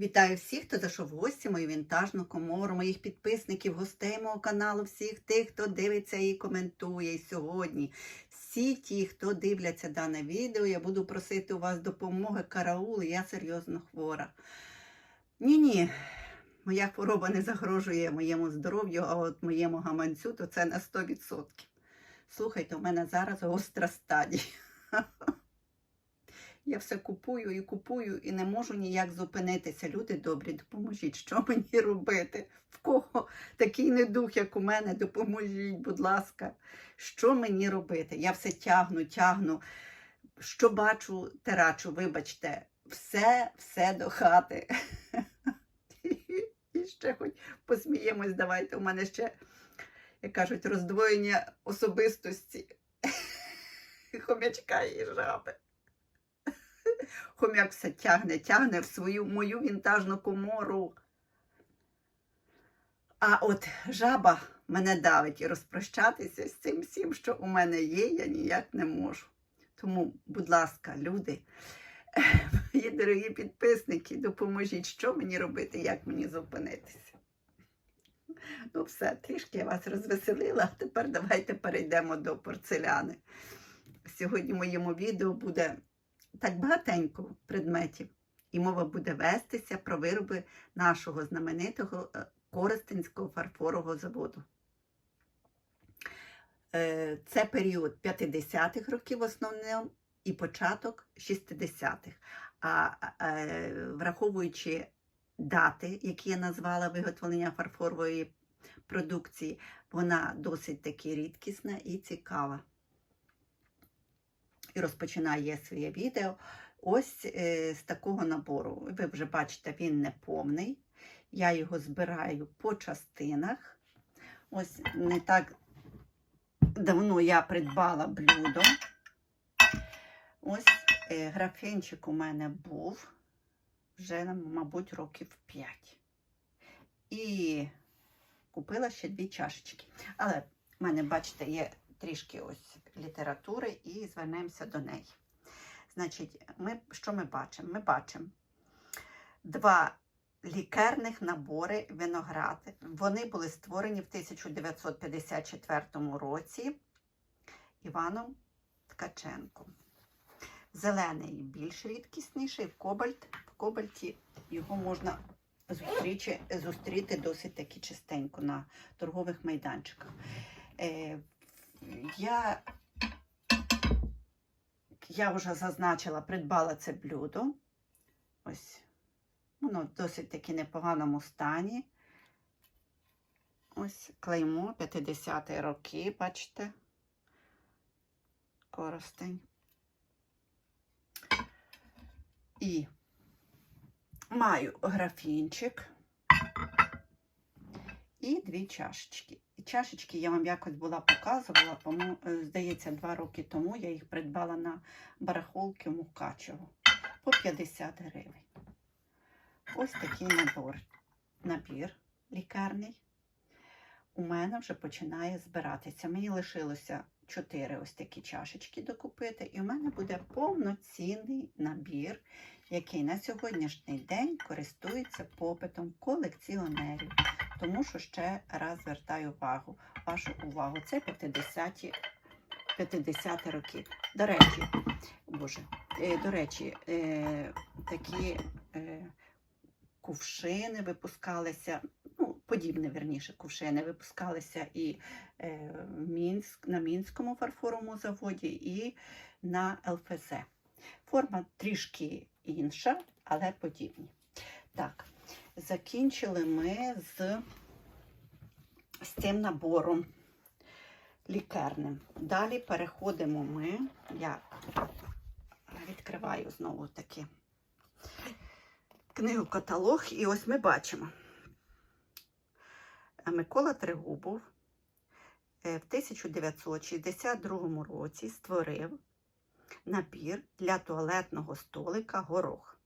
Вітаю всіх, хто зайшов в гості, мою вінтажну комору, моїх підписників, гостей мого каналу, всіх тих, хто дивиться і коментує. І сьогодні всі ті, хто дивляться дане відео, я буду просити у вас допомоги караул, я серйозно хвора. Ні-ні, моя хвороба не загрожує моєму здоров'ю, а от моєму гаманцю, то це на 100%. Слухайте, у мене зараз гостра стадія. Я все купую і купую і не можу ніяк зупинитися. Люди добрі, допоможіть, що мені робити? В кого такий недух, як у мене, допоможіть, будь ласка, що мені робити? Я все тягну, тягну. Що бачу, терачу, вибачте, все, все до хати. І ще хоч посміємось, давайте. У мене ще, як кажуть, роздвоєння особистості хомячка і жаби. Хом'як все тягне, тягне в свою мою вінтажну комору. А от жаба мене давить і розпрощатися з цим всім, що у мене є, я ніяк не можу. Тому, будь ласка, люди, мої дорогі підписники, допоможіть, що мені робити, як мені зупинитися. Ну, все, трішки я вас розвеселила, а тепер давайте перейдемо до порцеляни. Сьогодні в моєму відео буде так багатенько предметів, і мова буде вестися про вироби нашого знаменитого е, Коростенського фарфорового заводу. Е, Це період 50-х років в основному і початок 60-х. А е, враховуючи дати, які я назвала виготовлення фарфорової продукції, вона досить таки рідкісна і цікава і розпочинає своє відео ось е, з такого набору. Ви вже бачите, він не повний. Я його збираю по частинах. Ось не так давно я придбала блюдо. Ось е, графінчик у мене був вже, мабуть, років 5. І купила ще дві чашечки. Але в мене, бачите, є трішки ось літератури і звернемося до неї. Значить, ми, що ми бачимо? Ми бачимо два лікарних набори виногради. Вони були створені в 1954 році Іваном Ткаченком. Зелений більш рідкісніший, в кобальт. В кобальті його можна зустрічі, зустріти досить таки частенько на торгових майданчиках. Я, я вже зазначила, придбала це блюдо. Ось, воно в досить таки непоганому стані. Ось клеймо 50-ті роки, бачите, коростень. І маю графінчик і дві чашечки. Чашечки я вам якось була показувала, тому, е, здається, два роки тому я їх придбала на барахолки в Мукачево по 50 гривень. Ось такий набор. Набір лікарний. У мене вже починає збиратися. Мені лишилося 4 ось такі чашечки докупити, і в мене буде повноцінний набір, який на сьогоднішній день користується попитом колекціонерів. Тому що ще раз звертаю увагу, вашу увагу. Це 50-ті 50 роки. До речі, боже, е, до речі, е, такі е, кувшини випускалися, ну, подібне, верніше, кувшини випускалися і Мінськ, на Мінському фарфоровому заводі, і на ЛФЗ. Форма трішки інша, але подібні. Так, закінчили ми з, з цим набором лікарним. Далі переходимо ми, я відкриваю знову таки книгу каталог, і ось ми бачимо. Микола Трегубов е, в 1962 році створив набір для туалетного столика горох.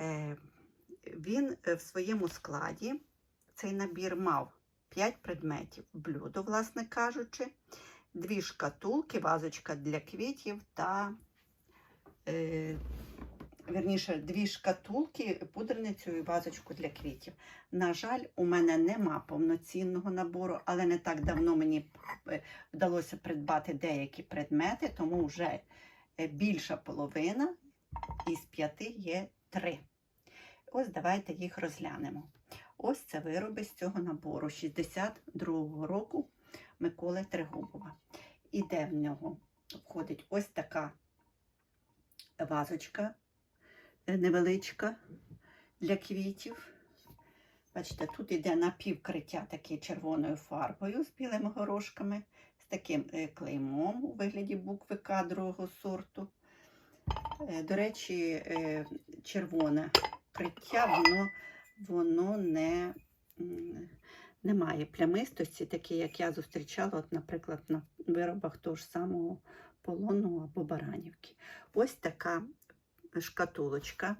Е, Він е, в своєму складі цей набір мав 5 предметів: блюдо, власне кажучи, дві шкатулки, вазочка для квітів та е, вірніше, дві шкатулки, пудреницю і вазочку для квітів. На жаль, у мене нема повноцінного набору, але не так давно мені вдалося придбати деякі предмети, тому вже більша половина із п'яти є три. Ось давайте їх розглянемо. Ось це вироби з цього набору 62-го року Миколи Трегубова. Іде в нього входить ось така вазочка е, невеличка для квітів. Бачите, тут йде напівкриття таке червоною фарбою з білими горошками, з таким е, клеймом у вигляді букви К другого сорту. Е, До речі, червоне криття, воно, воно не, не має плямистості, такі, як я зустрічала, от, наприклад, на виробах того ж самого полону або баранівки. Ось така шкатулочка.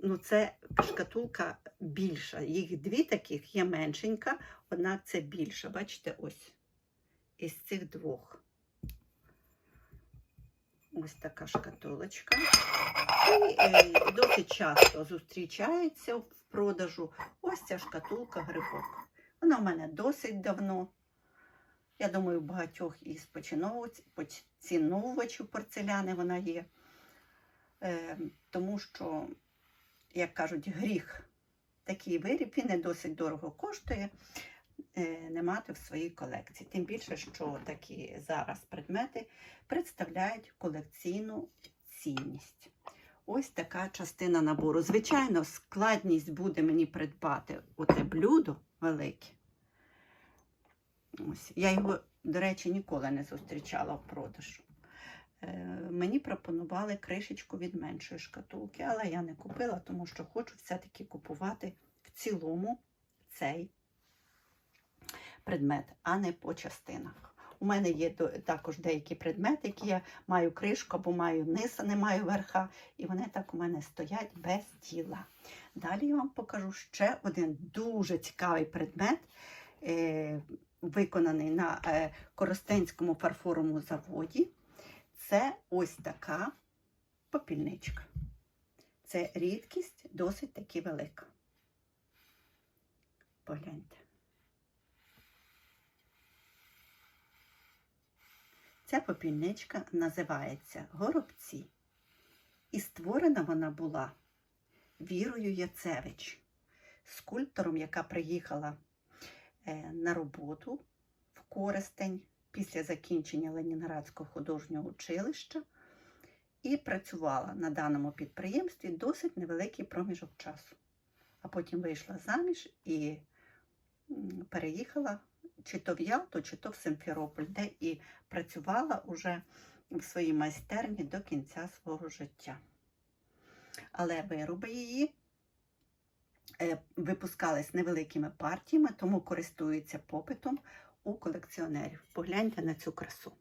Ну, це шкатулка більша. Їх дві таких є меншенька, однак це більша. Бачите, ось із цих двох. Ось така шкатулочка. І е, досить часто зустрічається в продажу ось ця шкатулка грибок. Вона в мене досить давно. Я думаю, багатьох із поціновувачів порцеляни вона є. Е, тому що, як кажуть, гріх такий виріб, він не досить дорого коштує е, не мати в своїй колекції. Тим більше, що такі зараз предмети представляють колекційну цінність. Ось така частина набору. Звичайно, складність буде мені придбати оте блюдо велике. Ось. Я його, до речі, ніколи не зустрічала в продажу. Е, мені пропонували кришечку від меншої шкатулки, але я не купила, тому що хочу все-таки купувати в цілому цей предмет, а не по частинах. У мене є також деякі предмети, які я маю кришку або маю низ, а не маю верха, і вони так у мене стоять без тіла. Далі я вам покажу ще один дуже цікавий предмет, е, виконаний на е, Коростенському фарфоровому заводі. Це ось така попільничка. Це рідкість досить таки велика. Погляньте. Ця попільничка називається Горобці. І створена вона була Вірою Яцевич, скульптором, яка приїхала е, на роботу в Коростень після закінчення Ленінградського художнього училища і працювала на даному підприємстві досить невеликий проміжок часу. А потім вийшла заміж і переїхала чи то в Ялту, чи то в Симферополь, де і працювала уже в своїй майстерні до кінця свого життя. Але вироби її е, випускались невеликими партіями, тому користуються попитом у колекціонерів. Погляньте на цю красу.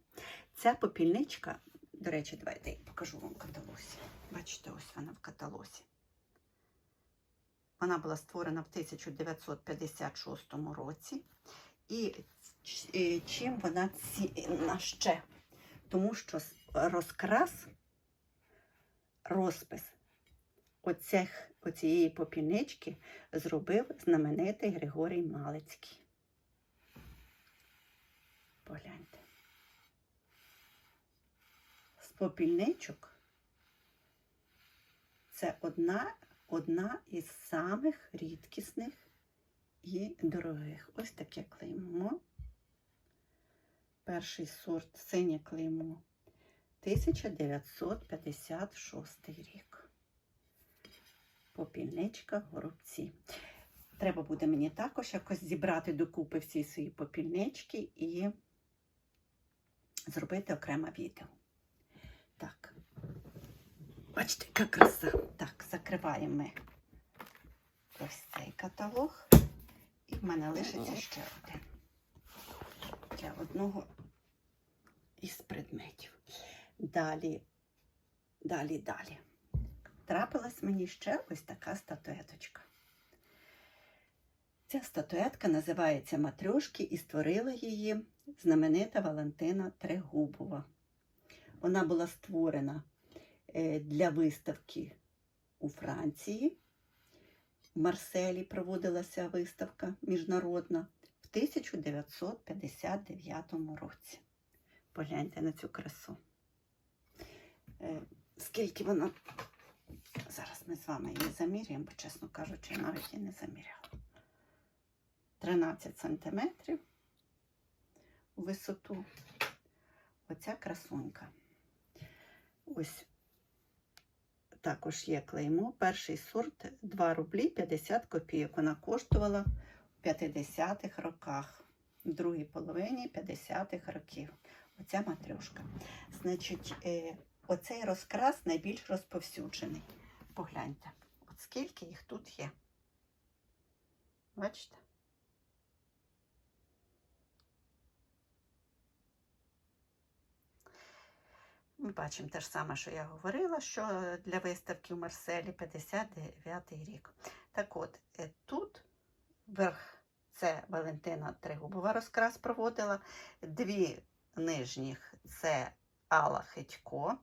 Ця попільничка, до речі, давайте я покажу вам в каталозі. Бачите, ось вона в каталозі. Вона була створена в 1956 році. І чим вона цінна ще? Тому що розкрас, розпис оцех, оцієї попільнички зробив знаменитий Григорій Малицький. Погляньте. З попільничок це одна, одна із самих рідкісних і дорогих. Ось таке клеймо. Перший сорт синє клеймо 1956 рік. Попільничка горобці. Треба буде мені також якось зібрати докупи всі свої попільнички і зробити окреме відео. Так. Бачите, яка краса. Так, закриваємо ми ось цей каталог. І в мене лишиться ще один. Для одного із предметів. Далі, далі, далі. Трапилась мені ще ось така статуеточка. Ця статуетка називається Матрьошки і створила її знаменита Валентина Трегубова. Вона була створена е, для виставки у Франції. Марселі проводилася виставка міжнародна в 1959 році. Погляньте на цю красу. Е, Скільки вона. Зараз ми з вами її заміряємо, бо, чесно кажучи, я навіть її не заміряла. 13 сантиметрів висоту. Оця красунька. Ось також є клеймо. Перший сорт 2 рублі 50 копійок. Вона коштувала в 50-х роках, в другій половині 50-х років. Оця матрьошка. Значить, е, оцей розкрас найбільш розповсюджений. Погляньте, от скільки їх тут є. Бачите? Ми бачимо те ж саме, що я говорила, що для виставки в Марселі 59 рік. Так от, е, тут верх це Валентина Тригубова розкрас проводила, дві нижніх це Алла Хитько.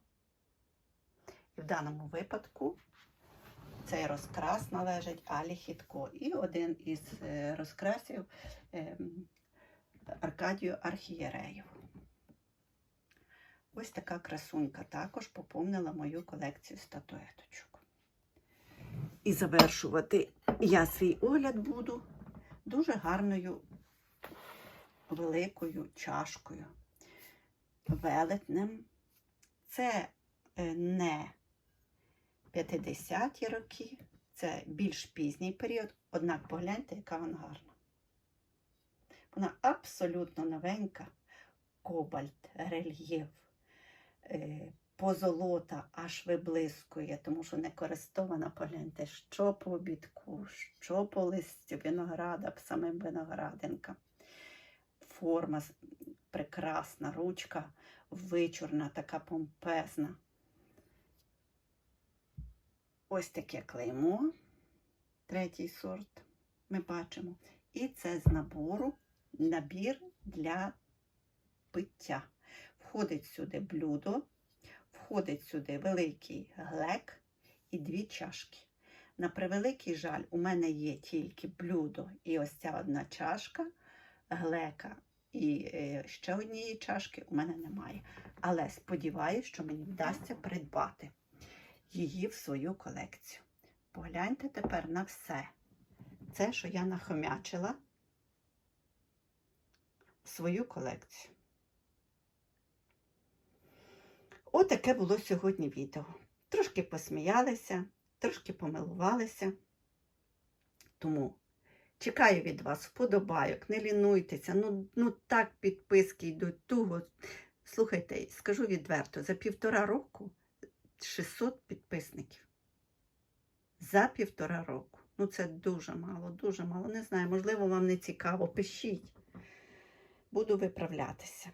І в даному випадку цей розкрас належить Алі Хитко. І один із е, розкрасів ем, Аркадію Архієреєву. Ось така красунька також поповнила мою колекцію статуеточок. І завершувати я свій огляд буду дуже гарною великою чашкою, велетнем. Це е, не 50-ті роки, це більш пізній період, однак погляньте, яка вона гарна. Вона абсолютно новенька, кобальт, рельєф, позолота аж виблискує, тому що не користована, погляньте, що по обідку, що по листю винограда, самим виноградинка. Форма прекрасна, ручка вичурна, така помпезна. Ось таке клеймо, третій сорт ми бачимо. І це з набору набір для пиття. Входить сюди блюдо, входить сюди великий глек і дві чашки. На превеликий жаль, у мене є тільки блюдо і ось ця одна чашка, глека і е, ще однієї чашки у мене немає. Але сподіваюся, що мені вдасться придбати її в свою колекцію. Погляньте тепер на все. Це, що я нахомячила в свою колекцію. Отаке було сьогодні відео. Трошки посміялися, трошки помилувалися. Тому чекаю від вас вподобайок, не лінуйтеся. Ну, ну так підписки йдуть туго. Слухайте, скажу відверто, за півтора року 600 підписників. За півтора року. Ну, це дуже мало, дуже мало. Не знаю, можливо, вам не цікаво. Пишіть. Буду виправлятися.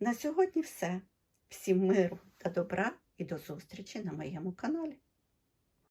На сьогодні все. Всім миру та добра і до зустрічі на моєму каналі.